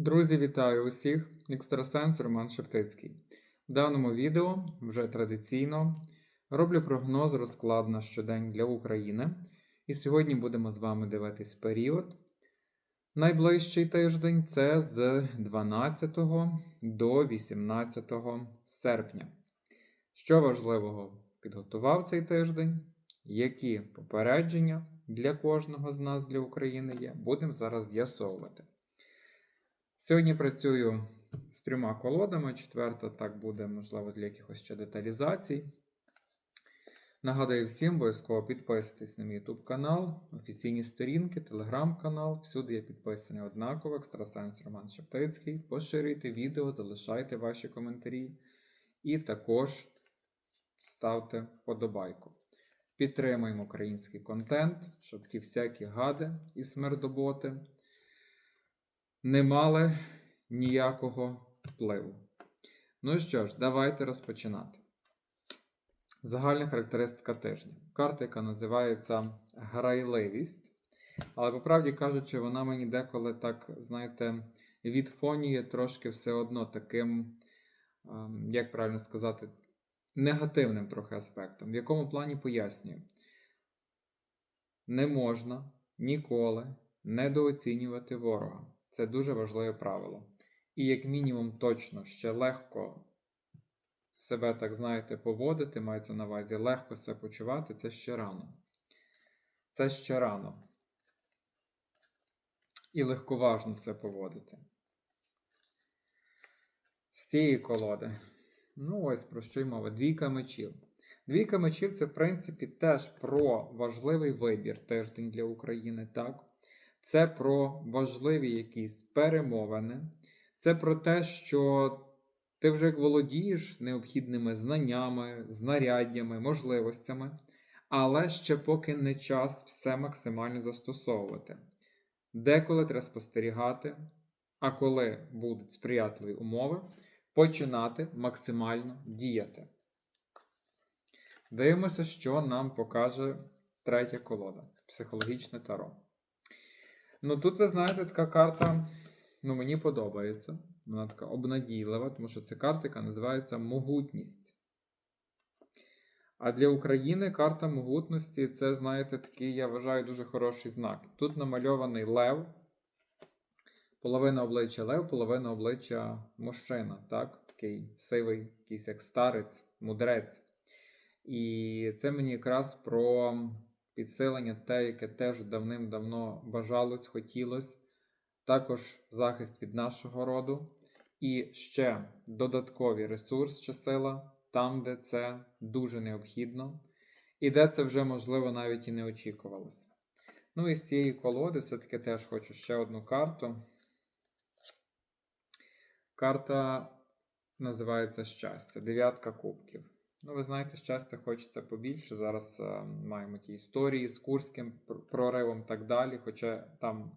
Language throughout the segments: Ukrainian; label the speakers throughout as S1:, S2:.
S1: Друзі, вітаю усіх! Екстрасенс Роман Шептицький. В даному відео вже традиційно роблю прогноз розклад на щодень для України. І сьогодні будемо з вами дивитись період. Найближчий тиждень це з 12 до 18 серпня. Що важливого підготував цей тиждень? Які попередження для кожного з нас для України є? Будемо зараз з'ясовувати. Сьогодні працюю з трьома колодами. Четверта так буде, можливо, для якихось ще деталізацій. Нагадую всім, обов'язково підписуйтесь на мій YouTube канал, офіційні сторінки, телеграм-канал. Всюди я підписаний однаково, екстрасенс Роман Шептицький. Поширюйте відео, залишайте ваші коментарі. І також ставте вподобайку. Підтримуємо український контент, щоб ті всякі гади і смердоботи не мали ніякого впливу. Ну що ж, давайте розпочинати. Загальна характеристика тижня. Карта, яка називається грайливість. Але, по правді кажучи, вона мені деколи так, знаєте, відфонює трошки все одно таким, ем, як правильно сказати, негативним трохи аспектом. В якому плані пояснюю, не можна ніколи недооцінювати ворога. Це дуже важливе правило. І, як мінімум, точно ще легко себе, так знаєте, поводити, мається на увазі, легко себе почувати, це ще рано. Це ще рано. І легковажно себе поводити. З цієї колоди. Ну, ось про що й мова. Двійка мечів. Двійка мечів це, в принципі, теж про важливий вибір тиждень для України, так? Це про важливі якісь перемовини. Це про те, що ти вже володієш необхідними знаннями, знаряддями, можливостями, але ще поки не час все максимально застосовувати. Деколи треба спостерігати, а коли будуть сприятливі умови, починати максимально діяти. Дивимося, що нам покаже третя колода психологічне таро. Ну, тут, ви знаєте, така карта, ну, мені подобається. Вона така обнадійлива, тому що це карта, яка називається Могутність. А для України карта могутності це, знаєте, такий, я вважаю, дуже хороший знак. Тут намальований лев, половина обличчя лев, половина обличчя мужчина. так? Такий сивий, якийсь як старець, мудрець. І це мені якраз про підсилення те, яке теж давним-давно бажалось, хотілось. Також захист від нашого роду. І ще додатковий ресурс чи сила там, де це дуже необхідно, і де це вже, можливо, навіть і не очікувалося. Ну і з цієї колоди все-таки теж хочу ще одну карту. Карта називається щастя. Дев'ятка кубків. Ну, ви знаєте, щастя хочеться побільше. Зараз е, маємо ті історії з Курським проривом так далі. Хоча там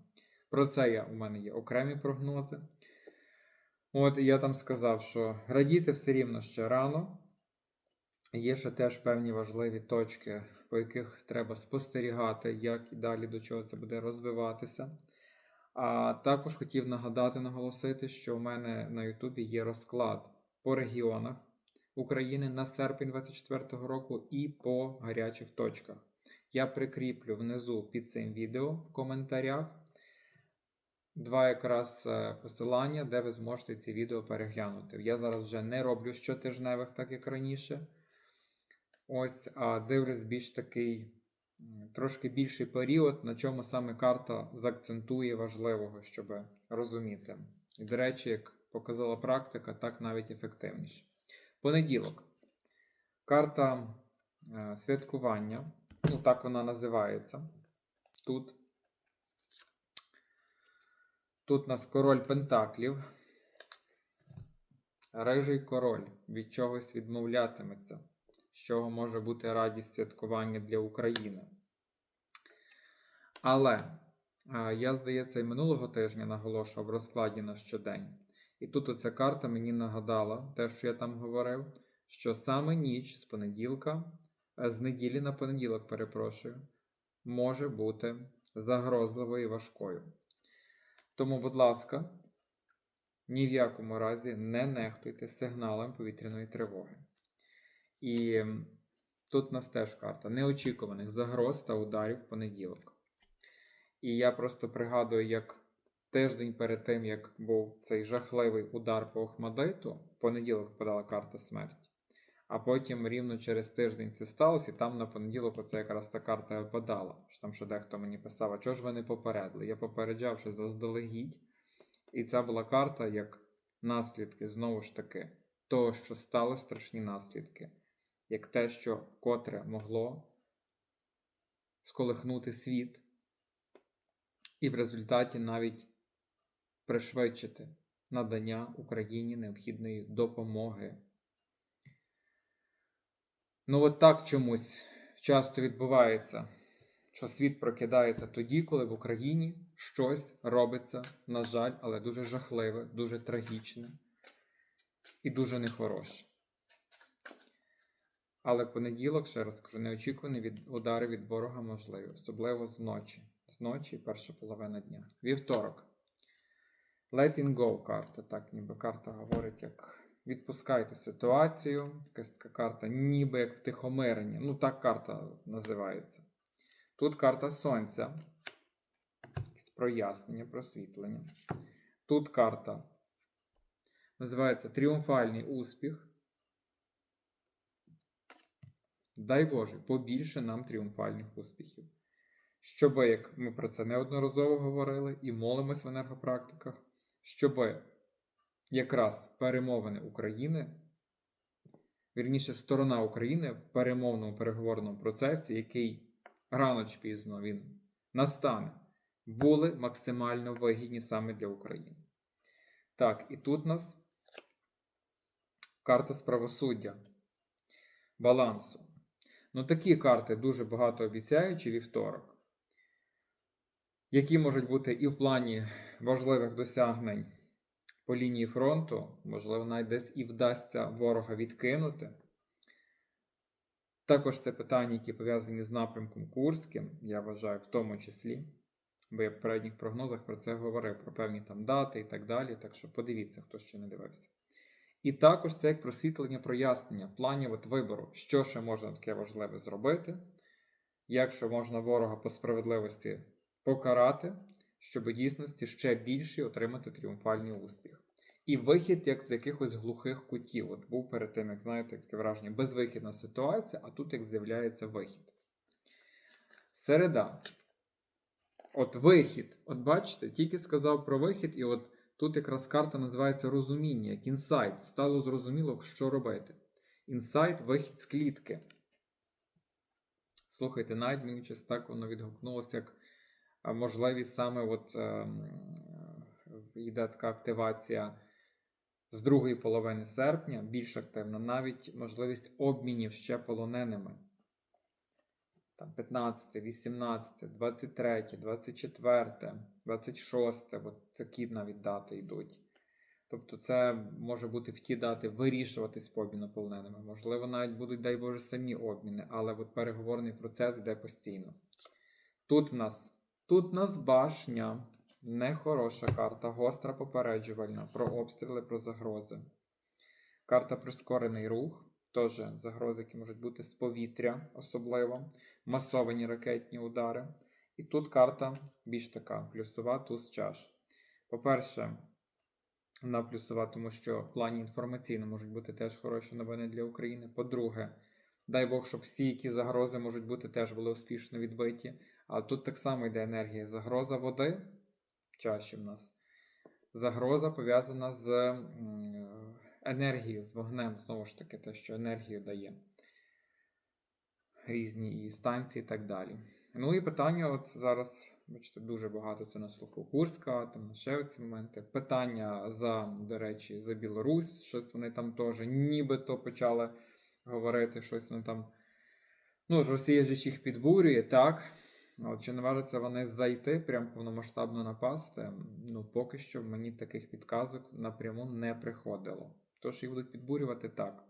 S1: про це я, у мене є окремі прогнози. От я там сказав, що радіти все рівно ще рано. Є ще теж певні важливі точки, по яких треба спостерігати, як і далі до чого це буде розвиватися. А також хотів нагадати, наголосити, що у мене на Ютубі є розклад по регіонах. України на серпень 2024 року і по гарячих точках. Я прикріплю внизу під цим відео в коментарях два якраз е, посилання, де ви зможете ці відео переглянути. Я зараз вже не роблю щотижневих, так як раніше. Ось, а дивлюсь більш такий трошки більший період, на чому саме карта заакцентує важливого, щоб розуміти. І, до речі, як показала практика, так навіть ефективніше. Понеділок. Карта е, святкування. Ну, так вона називається. Тут. Тут у нас король Пентаклів. Рижий король від чогось відмовлятиметься, з чого може бути радість святкування для України. Але е, я, здається, і минулого тижня наголошував в розкладі на щодень. І тут оця карта мені нагадала те, що я там говорив, що саме ніч з понеділка, е, з неділі на понеділок, перепрошую, може бути загрозливою і важкою. Тому, будь ласка, ні в якому разі не нехтуйте сигналом повітряної тривоги. І тут у нас теж карта неочікуваних загроз та ударів в понеділок. І я просто пригадую, як тиждень перед тим, як був цей жахливий удар по Охмадиту, в понеділок впадала карта смерті. А потім рівно через тиждень це сталося, і там на понеділок оце якраз та карта випадала. Що там ще дехто мені писав, а чого ж ви не попередили? Я попереджав, що заздалегідь. І ця була карта як наслідки, знову ж таки, того, що стали страшні наслідки, як те, що котре могло сколихнути світ, і в результаті навіть пришвидшити надання Україні необхідної допомоги. Ну, от так чомусь часто відбувається, що світ прокидається тоді, коли в Україні щось робиться, на жаль, але дуже жахливе, дуже трагічне і дуже нехороше. Але понеділок, ще раз кажу, неочікувані від удари від ворога можливі, особливо зночі. Зночі і перша половина дня. Вівторок. Letting go карта. Так, ніби карта говорить, як відпускайте ситуацію. Якась така карта, ніби як втихомирення. Ну, так карта називається. Тут карта сонця. Якесь прояснення, просвітлення. Тут карта називається Тріумфальний успіх. Дай Боже, побільше нам тріумфальних успіхів. Щоб, як ми про це неодноразово говорили і молимось в енергопрактиках, щоб якраз перемовини України, вірніше, сторона України в перемовному переговорному процесі, який рано чи пізно він настане, були максимально вигідні саме для України. Так, і тут у нас карта з правосуддя, балансу. Ну, такі карти дуже багато обіцяючі вівторок, які можуть бути і в плані важливих досягнень по лінії фронту, можливо, навіть десь і вдасться ворога відкинути. Також це питання, які пов'язані з напрямком Курським, я вважаю, в тому числі, бо я в передніх прогнозах про це говорив, про певні там дати і так далі. Так що подивіться, хто ще не дивився. І також це як просвітлення прояснення в плані от вибору, що ще можна таке важливе зробити, якщо можна ворога по справедливості покарати, щоб у дійсності ще більше отримати тріумфальний успіх. І вихід як з якихось глухих кутів. От був перед тим, як знаєте, таке враження, безвихідна ситуація, а тут як з'являється вихід. Середа. От вихід. От бачите, тільки сказав про вихід, і от тут якраз карта називається розуміння, як інсайт. Стало зрозуміло, що робити. Інсайт вихід з клітки. Слухайте, навіть мені щось так воно відгукнулося, як можливість саме от, е, йде така активація з другої половини серпня, більш активна, навіть можливість обмінів ще полоненими. Там 15, 18, 23, 24, 26, от такі навіть дати йдуть. Тобто, це може бути в ті дати вирішуватись по обміну полоненими. Можливо, навіть будуть, дай Боже, самі обміни, але от переговорний процес йде постійно. Тут в нас, тут в нас башня. Нехороша карта, гостра попереджувальна, про обстріли, про загрози. Карта прискорений рух, теж загрози, які можуть бути з повітря, особливо, масовані ракетні удари. І тут карта більш така плюсова туз чаш. По-перше, вона плюсова, тому що в плані інформаційно можуть бути теж хороші новини для України. По-друге, дай Бог, щоб всі, які загрози можуть бути, теж були успішно відбиті. Але тут так само йде енергія. Загроза води чаші в нас. Загроза пов'язана з енергією, з вогнем, знову ж таки, те, що енергію дає. Різні і станції і так далі. Ну і питання, от зараз, бачите, дуже багато це на слуху Курська, там ще ці моменти. Питання за, до речі, за Білорусь, щось вони там теж нібито почали говорити, щось вони там. Ну, Росія ж їх підбурює, так. Але чи наважаться вони зайти, прям повномасштабно напасти? Ну, поки що мені таких підказок напряму не приходило. Тож їх будуть підбурювати так.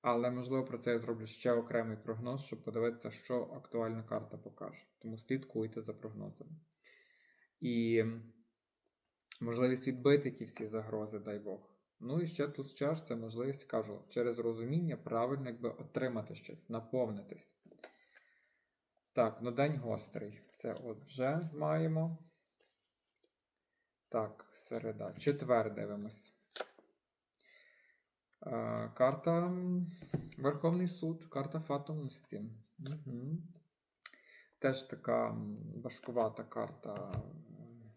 S1: Але, можливо, про це я зроблю ще окремий прогноз, щоб подивитися, що актуальна карта покаже. Тому слідкуйте за прогнозами. І можливість відбити ті всі загрози, дай Бог. Ну і ще тут чаш це можливість, кажу, через розуміння правильно якби отримати щось, наповнитись. Так, ну день гострий. Це от вже маємо. Так, середа. Четвер дивимось. Е, Карта Верховний суд, карта фатомності. Угу. Теж така важкувата карта.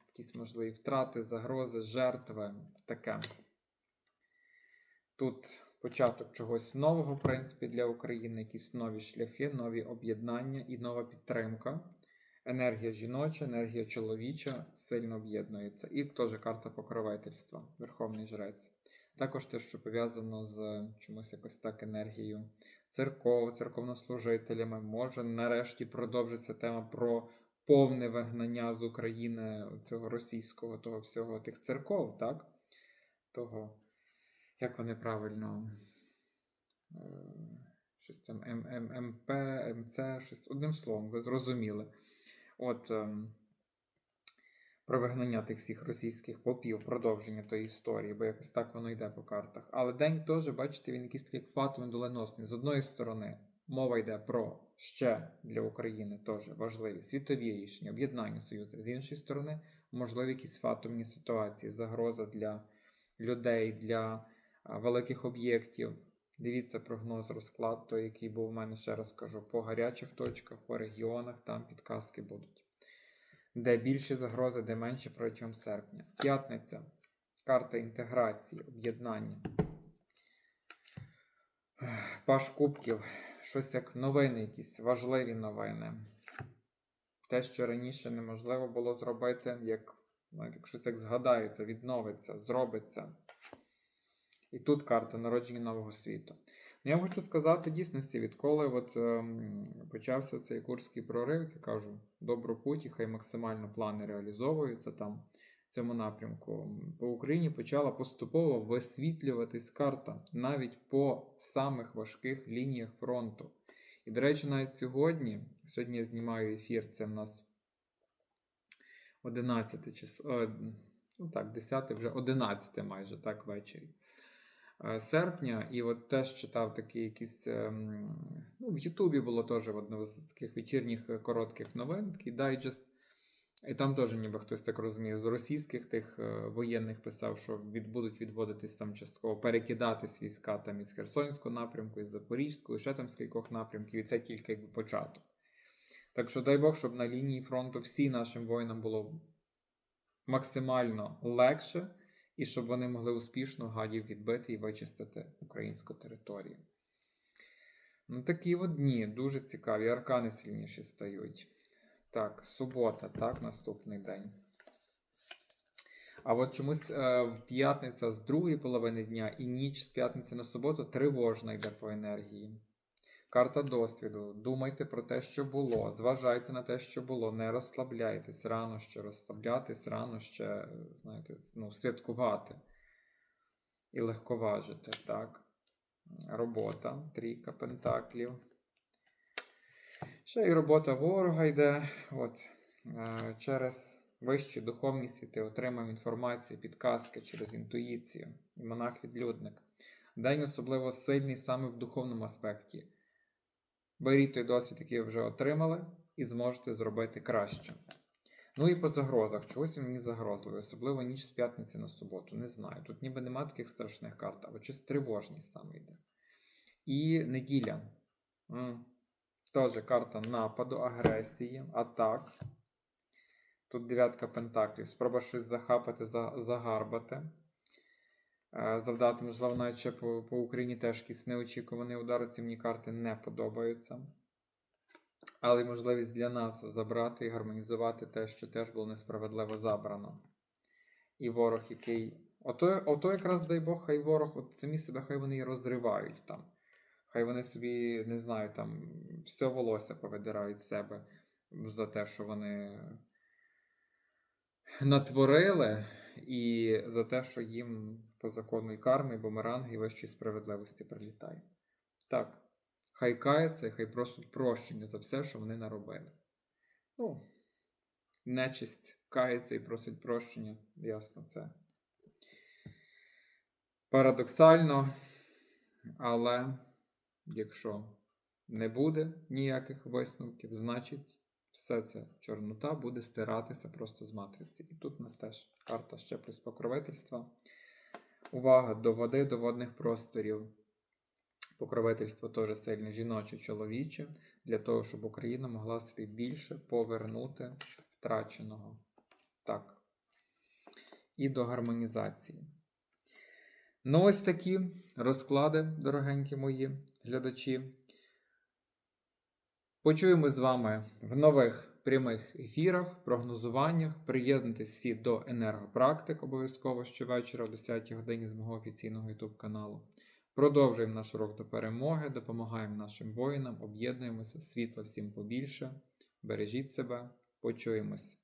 S1: Якісь можливі втрати, загрози, жертви. Таке. Тут початок чогось нового, в принципі, для України, якісь нові шляхи, нові об'єднання і нова підтримка. Енергія жіноча, енергія чоловіча сильно об'єднується. І теж карта покровительства, Верховний Жрець. Також те, що пов'язано з чомусь якось так енергією церков, церковнослужителями. Може, нарешті продовжиться тема про повне вигнання з України цього російського, того всього тих церков, так? Того, як вони правильно. е, Щось там М- М- МП, МЦ, щось одним словом, ви зрозуміли. От ем, про вигнання тих всіх російських попів, продовження тої історії, бо якось так воно йде по картах. Але день теж, бачите, він якийсь такий фатовий доленосний. З одної сторони, мова йде про ще для України теж важливі світові рішення, об'єднання союзу. З іншої сторони, можливі якісь фатомні ситуації, загроза для людей, для великих об'єктів. Дивіться прогноз, розклад, той, який був у мене, ще раз кажу, по гарячих точках, по регіонах, там підказки будуть. Де більші загрози, де менші протягом серпня. П'ятниця. Карта інтеграції, об'єднання. Паш кубків. Щось як новини, якісь важливі новини. Те, що раніше неможливо було зробити, як знаєте, як щось як згадається, відновиться, зробиться. І тут карта народження нового світу. Ну, я вам хочу сказати дійсності, відколи от, ем, почався цей курський прорив, я кажу, добру путь, і хай максимально плани реалізовуються там в цьому напрямку. По Україні почала поступово висвітлюватись карта навіть по самих важких лініях фронту. І, до речі, навіть сьогодні, сьогодні я знімаю ефір, це в нас 11 число, ну так, 10, вже 11 майже так ввечері е, серпня, і от теж читав такі якісь. ем, Ну, в Ютубі було теж одне з таких вечірніх е, коротких новин, такий дайджест. І там теж, ніби хтось так розуміє, з російських тих е, воєнних писав, що будуть відводитись там частково, перекидатись війська там із Херсонського напрямку, із Запорізького, і ще там з кількох напрямків, і це тільки якби початок. Так що дай Бог, щоб на лінії фронту всім нашим воїнам було максимально легше, і щоб вони могли успішно гадів відбити і вичистити українську територію. Ну, такі от дні дуже цікаві, аркани сильніші стають. Так, субота, так, наступний день. А от чомусь е, п'ятниця з другої половини дня і ніч з п'ятниці на суботу тривожна йде по енергії. Карта досвіду. Думайте про те, що було. Зважайте на те, що було. Не розслабляйтесь. Рано ще розслаблятись, рано ще, знаєте, ну, святкувати. І легковажити, так. Робота. Трійка пентаклів. Ще й робота ворога йде. От, е, через вищі духовні світи отримав інформацію, підказки через інтуїцію. І монах-відлюдник. День особливо сильний саме в духовному аспекті. Беріть той досвід, який ви вже отримали, і зможете зробити краще. Ну і по загрозах. Чогось він мені загрозливий, особливо ніч з п'ятниці на суботу. Не знаю. Тут ніби нема таких страшних карт, або чись тривожність саме йде. І неділя. Теж карта нападу, агресії, атак. Тут дев'ятка пентаклів. Спроба щось захапати, загарбати. Е, Завдати, можливо, ще по, по Україні теж якісь неочікувані удари. Ці мені карти не подобаються. Але можливість для нас забрати і гармонізувати те, що теж було несправедливо забрано. І ворог, який. Ото, ото якраз дай Бог, хай ворог, от самі себе, хай вони і розривають там. Хай вони собі, не знаю, там все волосся повидирають з себе за те, що вони натворили, і за те, що їм по закону і карми, і бумеранги, і вищої справедливості прилітає. Так, хай каються і хай просять прощення за все, що вони наробили. Ну, нечисть кається і просить прощення. Ясно, це парадоксально, але якщо не буде ніяких висновків, значить все це чорнота буде стиратися просто з матриці. І тут у нас теж карта ще плюс покровительства. Увага до води, до водних просторів. Покровительство теж сильне жіноче, чоловіче, для того, щоб Україна могла собі більше повернути втраченого. Так. І до гармонізації. Ну, ось такі розклади, дорогенькі мої глядачі. Почуємось з вами в нових прямих ефірах, прогнозуваннях. Приєднуйтесь всі до енергопрактик обов'язково щовечора о 10 годині з мого офіційного YouTube каналу. Продовжуємо наш урок до перемоги, допомагаємо нашим воїнам, об'єднуємося, світла всім побільше. Бережіть себе, почуємось.